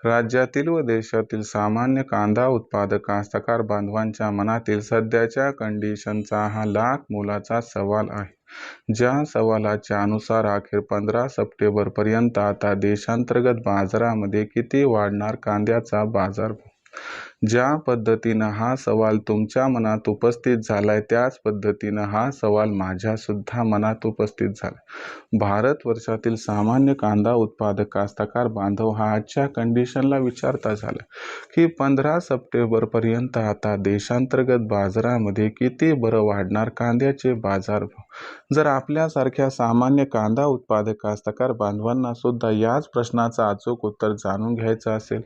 राज्यातील व देशातील सामान्य कांदा उत्पादक कास्तकार बांधवांच्या मनातील सध्याच्या कंडिशनचा हा लाख मोलाचा सवाल आहे. ज्या सवालाच्या अनुसार अखेर पंधरा सप्टेंबर पर्यंत आता देशांतर्गत बाजारामध्ये किती वाढणार कांद्याचा बाजारभाव? ज्या पद्धतीनं हा सवाल तुमच्या मनात उपस्थित झालाय त्याच पद्धतीनं हा सवाल माझ्यासुद्धा मनात उपस्थित झाला भारत वर्षातील सामान्य कांदा उत्पादक कास्तकार बांधव हा आजच्या कंडिशनला विचारता झाला की पंधरा सप्टेंबरपर्यंत आता देशांतर्गत बाजारामध्ये किती बरं वाढणार कांद्याचे बाजारभाव? जर आपल्यासारख्या सामान्य कांदा उत्पादक कास्तकार बांधवांना सुद्धा याच प्रश्नाचं अचूक उत्तर जाणून घ्यायचं असेल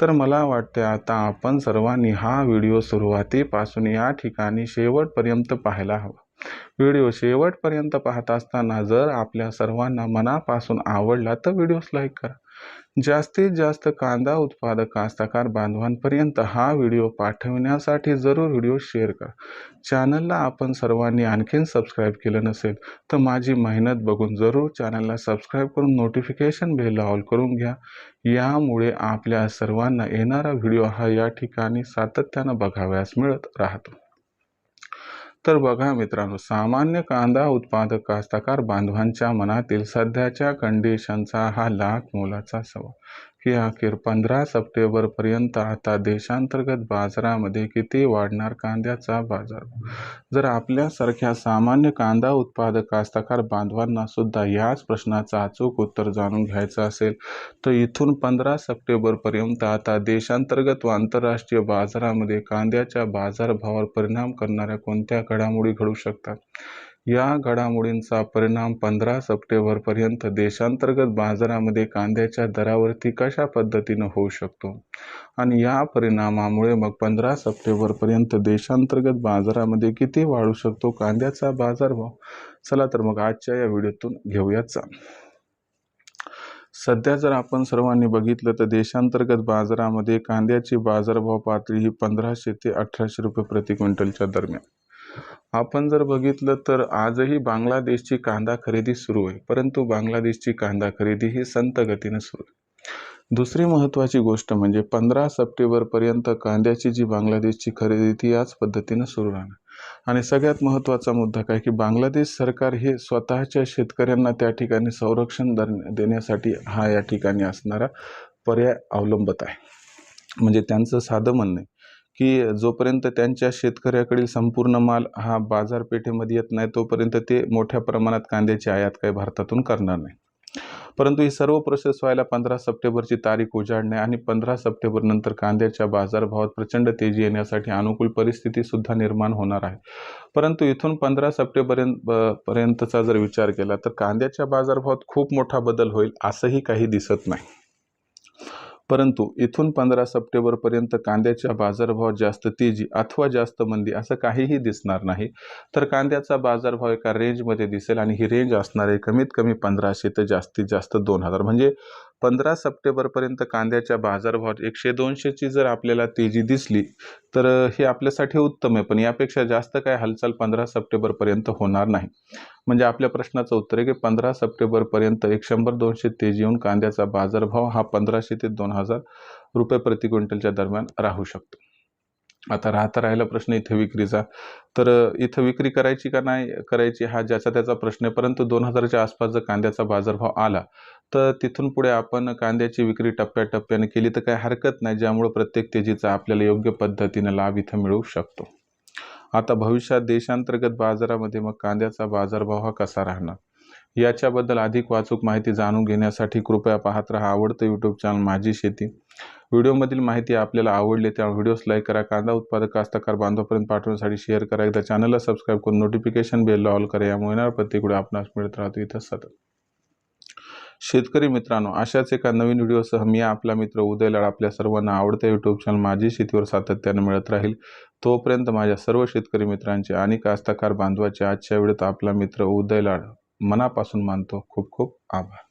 तर मला वाटते आता आपण सर्वांनी हा व्हिडिओ सुरुवातीपासून या ठिकाणी शेवटपर्यंत पाहायला हवा. व्हिडिओ शेवटपर्यंत पाहत असताना जर आपल्या सर्वांना मनापासून आवडला तर व्हिडिओस लाईक करा. जास्तीत जास्त कांदा उत्पादक कास्तकार बांधवांपर्यंत हा व्हिडिओ पाठवण्यासाठी जरूर व्हिडिओ शेअर करा. चॅनलला आपण सर्वांनी आणखीन सबस्क्राईब केलं नसेल तर माझी मेहनत बघून जरूर चॅनलला सबस्क्राईब करून नोटिफिकेशन बेल ऑल करून घ्या. यामुळे आपल्या सर्वांना येणारा व्हिडिओ हा या ठिकाणी सातत्यानं बघाव्यास मिळत राहतो. तर बघा मित्रांनो सामान्य कांदा उत्पादक कास्तकार बांधवांच्या मनातील सध्याच्या कंडिशनचा हा लाख मोलाचा सवाल. की अखेर पंधरा सप्टेंबरपर्यंत आता देशांतर्गत बाजारामध्ये किती वाढणार कांद्याचा बाजार? जर आपल्यासारख्या सामान्य कांदा उत्पादक कास्तकार बांधवांना सुद्धा याच प्रश्नाचं अचूक उत्तर जाणून घ्यायचं असेल तर इथून पंधरा सप्टेंबरपर्यंत आता देशांतर्गत व आंतरराष्ट्रीय बाजारामध्ये कांद्याच्या बाजारभावावर परिणाम करणाऱ्या कोणत्या घडामोडी घडू शकतात? या घडामोडींचा परिणाम पंधरा सप्टेंबरपर्यंत देशांतर्गत बाजारामध्ये कांद्याच्या दरावरती कशा पद्धतीनं होऊ शकतो? आणि या परिणामामुळे मग पंधरा सप्टेंबरपर्यंत देशांतर्गत बाजारामध्ये किती वाढू शकतो? कांद्याचा बाजारभाव? चला तर मग आजच्या या व्हिडिओतून घेऊयाचा सध्या जर आपण सर्वांनी बघितलं तर देशांतर्गत बाजारामध्ये कांद्याची बाजारभाव पातळी ही पंधराशे ते अठराशे रुपये प्रति क्विंटलच्या दरम्यान. आपण जर बघितलं तर आजही बांगलादेशची कांदा खरेदी सुरू आहे परंतु बांगलादेशची कांदा खरेदी ही संत गतीनं सुरू आहे. दुसरी महत्त्वाची गोष्ट म्हणजे पंधरा सप्टेंबरपर्यंत कांद्याची जी बांगलादेशची खरेदी ती याच पद्धतीनं सुरू राहणार. आणि सगळ्यात महत्त्वाचा मुद्दा काय की बांगलादेश सरकार हे स्वतःच्या शेतकऱ्यांना त्या ठिकाणी संरक्षण देण्यासाठी हा या ठिकाणी असणारा पर्याय अवलंबत आहे. म्हणजे त्यांचं साधं म्हणणं आहे की जोपर्यंत त्यांच्या शेतकऱ्याकडील संपूर्ण माल हा बाजारपेठेमध्ये येत नाही तोपर्यंत ते मोठ्या प्रमाणात कांद्याची आयात काही भारतातून करणार नाही. परंतु ही सर्व प्रोसेस व्हायला पंधरा सप्टेंबरची तारीख उजाडणे आणि पंधरा सप्टेंबरनंतर कांद्याच्या बाजारभावात प्रचंड तेजी येण्यासाठी अनुकूल परिस्थितीसुद्धा निर्माण होणार आहे. परंतु इथून पंधरा सप्टेंबरपर्यंत पर्यंतचा जर विचार केला तर कांद्याच्या बाजारभावात खूप मोठा बदल होईल असंही काही दिसत नाही. परंतु इथून पंधरा सप्टेंबरपर्यंत कांद्याच्या बाजारभाव जास्त तेजी अथवा जास्त मंदी असं काहीही दिसणार नाही. तर कांद्याचा बाजारभाव एका रेंजमध्ये दिसेल आणि ही रेंज असणार आहे कमीत कमी पंधराशे ते जास्तीत जास्त दोन हजार. म्हणजे पंधरा सप्टेंबरपर्यंत कांद्याच्या बाजारभावात एकशे दोनशेची जर आपल्याला तेजी दिसली तर हे आपल्यासाठी उत्तम आहे. पण यापेक्षा जास्त काय हालचाल पंधरा सप्टेंबरपर्यंत होणार नाही. म्हणजे आपल्या प्रश्नाचं उत्तर आहे की पंधरा सप्टेंबरपर्यंत एक शंभर दोनशे तेजी येऊन कांद्याचा बाजारभाव हा पंधराशे ते दोन हजार रुपये प्रति क्विंटलच्या दरम्यान राहू शकतो. आता राहता राहिला प्रश्न इथं विक्रीचा. तर इथं विक्री करायची का नाही करायची हा ज्याचा त्याचा प्रश्न आहे. परंतु दोन हजारच्या आसपास जर कांद्याचा बाजारभाव आला तर तिथून पुढे आपण कांद्याची विक्री टप्प्याटप्प्याने केली तर काही हरकत नाही ज्यामुळे प्रत्येक तेजीचा आपल्याला योग्य पद्धतीनं लाभ इथं मिळू शकतो. आता भविष्यात देशांतर्गत बाजारामध्ये मग कांद्याचा बाजारभाव हा कसा राहणार? याच्याबद्दल अधिक वाचूक माहिती जाणून घेण्यासाठी कृपया पाहत राहा आवडतं यूट्यूब चॅनल माझी शेती. व्हिडिओमधील माहिती आपल्याला आवडली त्या व्हिडिओस लाईक करा कांदा उत्पादक कास्तकार बांधवापर्यंत पाठवण्यासाठी शेअर करा. एकदा चॅनलला सबस्क्राईब करून नोटिफिकेशन बेल ऑल करा यामुळे येणार प्रत्येक आपणास मिळत राहतो. इथं सतत. शेतकरी मित्रांनो अशाच एका नवीन व्हिडिओसह मी आपला मित्र उदय लाड आपल्या सर्वांना आवडत्या यूट्यूब चॅनल माझी शेतीवर सातत्याने मिळत राहील. तोपर्यंत माझ्या सर्व शेतकरी मित्रांचे आणि कास्तकार बांधवाचे आजच्या वेळेत आपला मित्र उदय लाड मनापासून मानतो. खूप खूप आभार.